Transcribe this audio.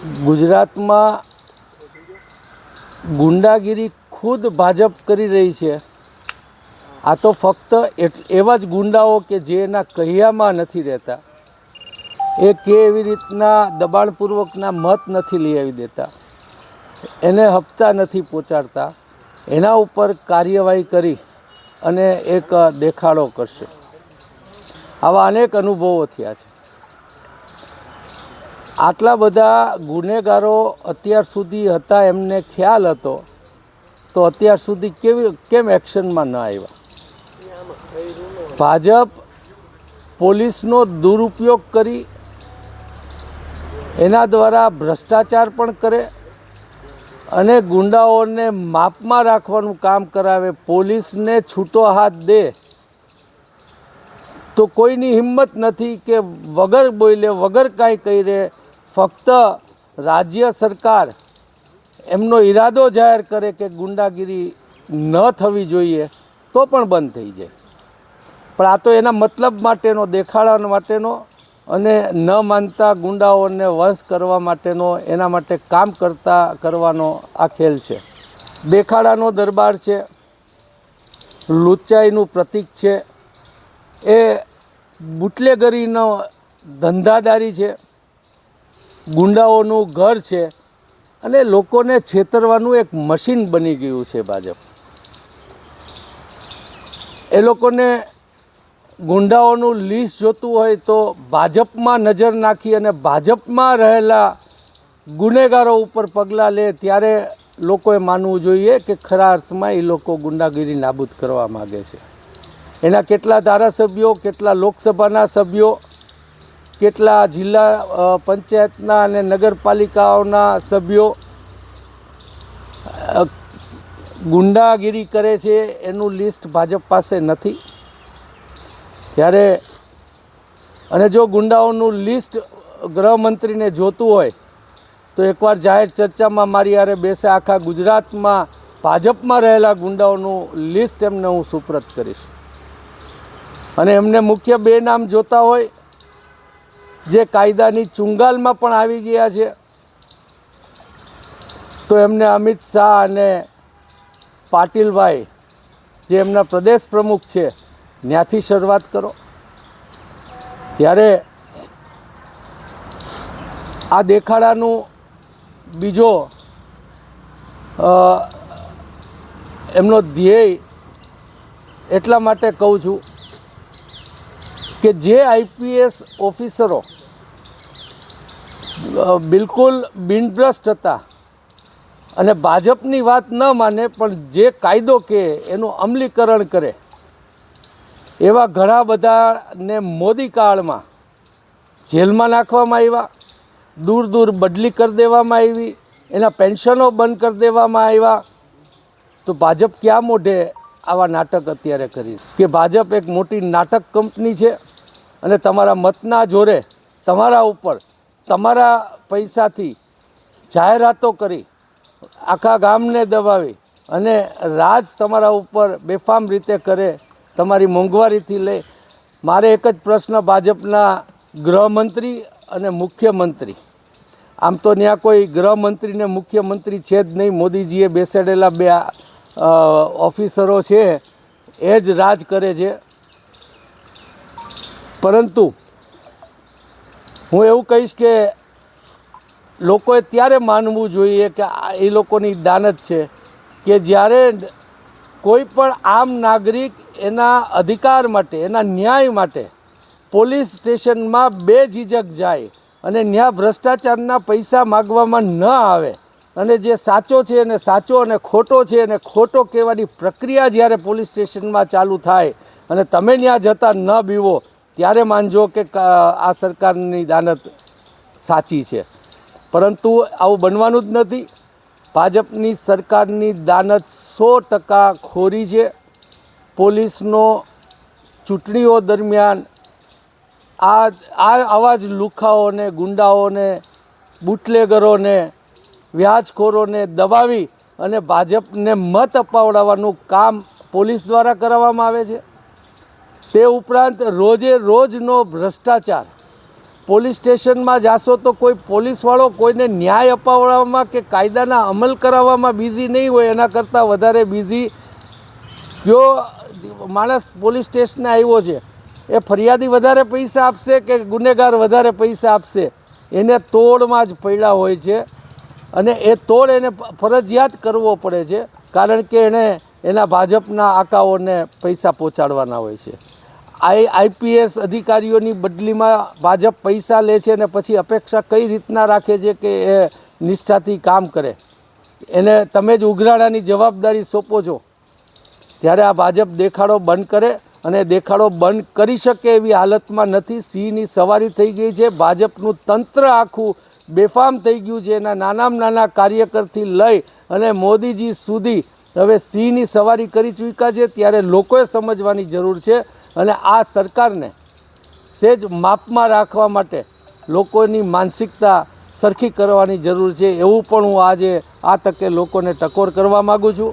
ગુજરાતમાં ગુંડાગીરી ખુદ ભાજપ કરી રહી છે. આ તો ફક્ત એવા જ ગુંડાઓ કે જે એના કહ્યામાં નથી રહેતા. એ કે એવી રીતના દબાણપૂર્વકના મત નથી લઈ આવી દેતા. એને હપ્તા નથી પહોંચાડતા. એના ઉપર કાર્યવાહી કરી અને એક દેખાડો કરશે. આવા અનેક અનુભવો થયા છે. આટલા બધા ગુનેગારો અત્યાર સુધી હતા, એમને ખ્યાલ હતો. તો અત્યાર સુધી કેવી, કેમ એક્શનમાં ન આવ્યા? ભાજપ પોલીસનો દુરુપયોગ કરી, એના દ્વારા ભ્રષ્ટાચાર પણ કરે અને ગુંડાઓને માપમાં રાખવાનું કામ કરાવે, પોલીસને છૂટો હાથ દે. તો કોઈની હિંમત નથી કે વગર બોલે, વગર કાંઈ કહી રહે ફક્ત રાજ્ય સરકાર એમનો ઈરાદો જાહેર કરે કે ગુંડાગીરી ન થવી જોઈએ, તો પણ બંધ થઈ જાય. પણ આ તો એના મતલબ માટેનો દેખાડા માટેનો અને ન માનતા ગુંડાઓને વંશ કરવા માટેનો, એના માટે કામ કરતા, કરવાનો આ ખેલ છે. દેખાડાનો દરબાર છે લુચાઈનું પ્રતીક છે, એ બુટલેગરીનો ધંધાદારી છે ગુંડાઓનું ઘર છે અને લોકોને છેતરવાનું એક મશીન બની ગયું છે ભાજપ. એ લોકોને ગુંડાઓનું લિસ્ટ જોતું હોય તો ભાજપમાં નજર નાખી અને ભાજપમાં રહેલા ગુનેગારો ઉપર પગલાં લે ત્યારે લોકોએ માનવું જોઈએ કે ખરા અર્થમાં એ લોકો ગુંડાગીરી નાબૂદ કરવા માગે છે. એના કેટલા ધારાસભ્યો, કેટલા લોકસભાના સભ્યો કેટલા જિલ્લા પંચાયતના અને નગરપાલિકાઓના સભ્યો ગુંડાગીરી કરે છે એનું લિસ્ટ ભાજપ પાસે નથી. ત્યારે, અને જો ગુંડાઓનું લિસ્ટ ગૃહમંત્રીને જોતું હોય, તો એકવાર જાહેર ચર્ચામાં મારી યારે બેસે આખા ગુજરાતમાં ભાજપમાં રહેલા ગુંડાઓનું લિસ્ટ એમને હું સુપ્રત કરીશ. અને એમને મુખ્ય બે નામ જોતા હોય જે કાયદાની ચુંગાલમાં પણ આવી ગયા છે. તો એમને અમિત શાહ અને પાટીલભાઈ, જે એમના પ્રદેશ પ્રમુખ છે ત્યાંથી શરૂઆત કરો. ત્યારે આ દેખાડાનું બીજો એમનો ધ્યેય એટલા માટે કહું છું કે જે આઈપીએસ ઓફિસરો બિલકુલ બિનભ્રષ્ટ હતા અને ભાજપની વાત ન માને, પણ જે કાયદો કે એનું અમલીકરણ કરે, એવા ઘણા બધાને મોદી કાળમાં જેલમાં નાખવામાં આવ્યા, દૂર દૂર બદલી કરી દેવામાં આવી, એના પેન્શનો બંધ કરી દેવામાં આવ્યા. તો ભાજપ ક્યાં મોઢે આવા નાટક અત્યારે કરી? કે ભાજપ એક મોટી નાટક કંપની છે અને તમારા મતના જોરે તમારા ઉપર તમારા પૈસાથી જાહેરાતો કરી આખા ગામને દબાવી અને રાજ તમારા ઉપર બેફામ રીતે કરે, તમારી મોંઘવારીથી લઈ. મારે એક જ પ્રશ્ન ભાજપના ગૃહમંત્રી અને મુખ્યમંત્રી. આમ તો ત્યાં કોઈ ગૃહમંત્રી ને મુખ્યમંત્રી છે જ નહીં, મોદીજીએ બેસાડેલા બે ઓફિસરો છે, એ જ રાજ કરે છે. પરંતુ હું એવું કહીશ કે લોકોએ ત્યારે માનવું જોઈએ કે એ લોકોની દાનત છે કે જ્યારે કોઈ પણ આમ નાગરિક એના અધિકાર માટે, એના ન્યાય માટે પોલીસ સ્ટેશનમાં બે ઝીઝક જાય અને ત્યાં ભ્રષ્ટાચારના પૈસા માગવામાં ન આવે અને જે સાચો છે એને સાચો અને ખોટો છે અને ખોટો કહેવાની પ્રક્રિયા જ્યારે પોલીસ સ્ટેશનમાં ચાલુ થાય અને તમે ત્યાં જતા ન બીવો ત્યારે માનજો કે આ સરકારની દાનત સાચી છે. પરંતુ આવું બનવાનું જ નથી. ભાજપની સરકારની દાનત સો ટકા ખોરી છે. પોલીસનો ચૂંટણીઓ દરમિયાન આ આ આવા જ લુખાઓને, ગુંડાઓને, બુટલેગરોને, વ્યાજખોરોને દબાવી અને ભાજપને મત અપાવડાવવાનું કામ પોલીસ દ્વારા કરાવવામાં આવે છે. તે ઉપરાંત રોજે રોજનો ભ્રષ્ટાચાર. પોલીસ સ્ટેશનમાં જાશો તો કોઈ પોલીસવાળો કોઈને ન્યાય અપાવવામાં કે કાયદાના અમલ કરાવવામાં બિઝી નહીં હોય, એના કરતાં વધારે બિઝી કયો માણસ પોલીસ સ્ટેશને આવ્યો છે. એ ફરિયાદી વધારે પૈસા આપશે કે ગુનેગાર વધારે પૈસા આપશે? એને તોડમાં જ પડ્યા હોય છે અને એ તોડ એને ફરજિયાત કરવો પડે છે, કારણ કે એણે એના ભાજપના આકાઓને પૈસા પહોંચાડવાના હોય છે. આઈ આઈપીએસ અધિકારીઓની બદલીમાં ભાજપ પૈસા લે છે અને પછી અપેક્ષા કઈ રીતના રાખે છે કે એ નિષ્ઠાથી કામ કરે? એને તમે જ ઉઘરાણાની જવાબદારી સોંપો છો. ત્યારે આ ભાજપ દેખાડો બંધ કરે અને દેખાડો બંધ કરી શકે એવી હાલતમાં નથી. સિંહની સવારી થઈ ગઈ છે. ભાજપનું તંત્ર આખું બેફામ થઈ ગયું છે. એના નાનામાં નાના કાર્યકરથી લઈ અને મોદીજી સુધી હવે સિંહની સવારી કરી ચૂક્યા છે. ત્યારે લોકોએ સમજવાની જરૂર છે અને આ સરકારને સેજ માપમાં રાખવા માટે લોકોની માનસિકતા સરખી કરવાની જરૂર છે. એવું પણ હું આજે આ તકે લોકોને ટકોર કરવા માગું છું.